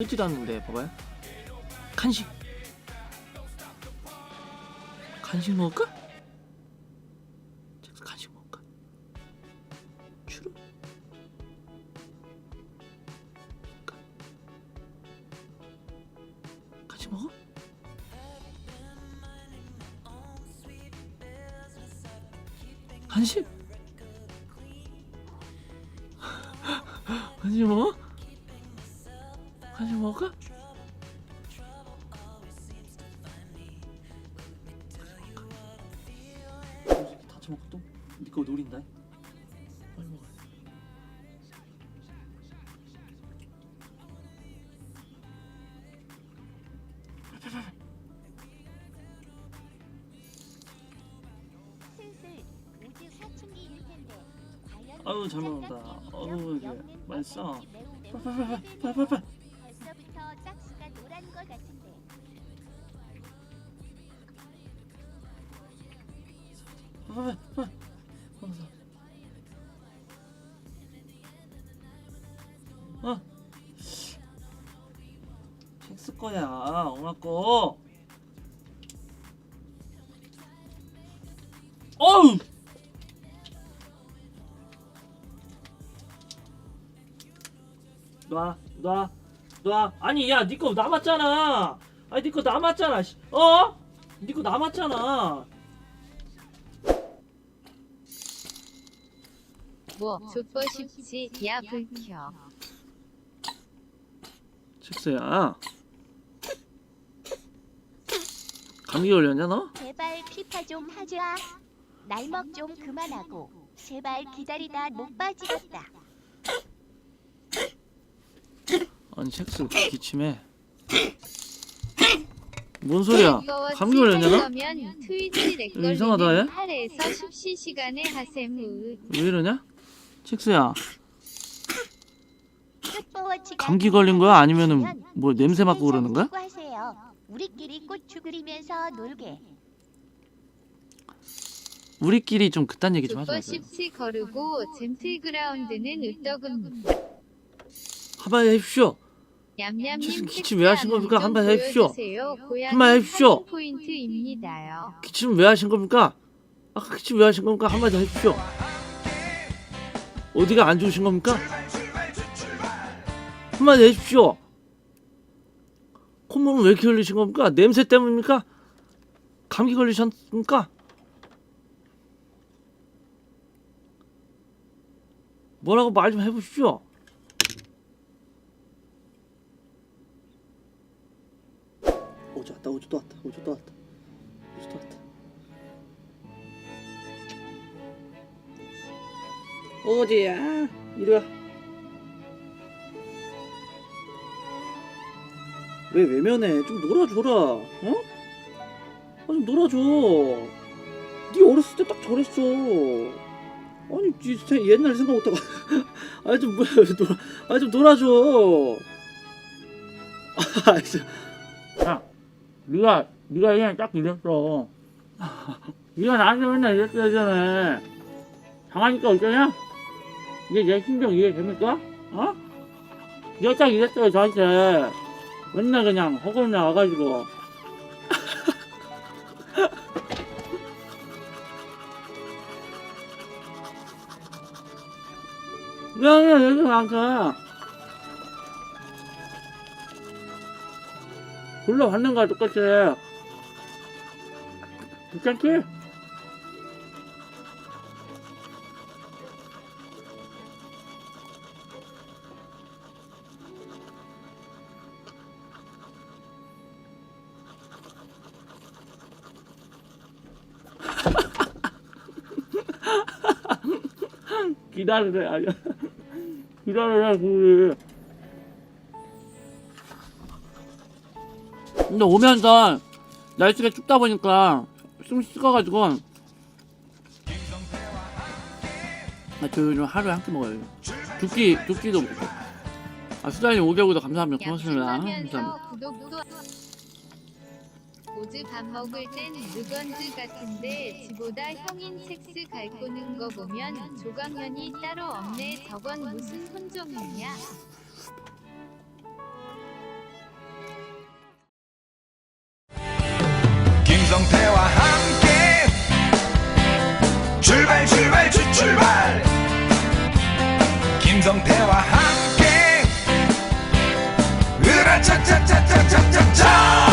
뜯지도 않는데 봐봐요 간식 간식 먹을까? 간식 먹을까? 추루? 가- 간식 먹어? 간식? 간식 먹어? 간식 먹을까? 다 처먹고 또? 니거 노린다 빨리 먹어 아유, 잘 먹는다. 인형 이게 맛있어. 뻔뻔이 매우 매우 빨빨빨빨 힘들네요. 빨빨빨 벌써부터 짝수가 노란 것 같은데. 빨빨빨 어? 잭스 거야 엄마 거 어우! 놔, 놔, 놔. 아니, 야, 니거 남았잖아. 아니, 니거 남았잖아. 씨. 어? 니거 남았잖아. 뭐 족보 싶지 야 불켜 잭스야. 감기 걸렸냐, 너? 제발 피파 좀 하자 날먹 좀 그만하고 제발 기다리다 못 빠지겠다 아니, 잭스 기침해. 뭔 소리야? 감기 걸렸냐, 트위치 야, 이상하다, 얘. 렉걸리는 8에서 10시간에 하세무 왜 이러냐? 풋보워치가 감기 걸린 거야? 아니면은 뭐 냄새 맡고 그러는 거야? 우리끼리 고추 그리면서 놀게 우리끼리 좀 그딴 얘기 좀 하지 말자. 십시 거르고 젠틀그라운드는 으떡은 한번 해십시오. 얌얌님 기침 왜 하신 겁니까? 한번 해주십시오. 한번 한번 해주십시오. 포인트입니다요. 기침 왜 하신 겁니까? 아까 기침 왜 하신 겁니까? 한마디 해주십시오. 어디가 안 좋으신 겁니까? 한마디 해주십시오. 콧물은 왜 이렇게 흘리신 겁니까? 냄새 때문입니까? 감기 걸리셨습니까? 뭐라고 말 좀 해보십시오. 오주 왔다, 오주 또 왔다, 오주 또 왔다, 오주 또 왔다. 오지야 이리 와. 왜 외면해? 좀 놀아줘라. 어? 아, 좀 놀아줘. 네 어렸을 때 딱 저랬어. 아니, 진짜 옛날 생각 못하고. 아, 좀, 뭐야, 놀아, 아, 좀 놀아줘. 아, 진짜. 야, 네가, 네가 그냥 딱 이랬어. 네가 나한테 맨날 이랬어, 예전에. 당하니까 어쩌냐? 이제 내 심정 이해됩니까? 어? 네가 딱 이랬어요, 저한테. 맨날 그냥 허구나 나와가지고. 미안해, 여기 많까. 불러받는 거야, 똑같이. 괜찮지? 기다리래, 둘이. 근데 오면서 날씨가 춥다 보니까 숨 식어가지고 아, 저 요즘 하루에 한 끼 먹어요. 두 끼, 두 끼도 먹고. 아, 수달님 5개월도 감사합니다. 고맙습니다. 감사합니다. 오즈 밥 먹을 땐 누건즈 같은데 지보다 형인 섹스 갈 꼬는 거 보면 조강현이 따로 없네 저건 무슨 혼종이냐 김성태와 함께. 출발 출발 출 출발. 김성태와 함께. 으라차차차차차차차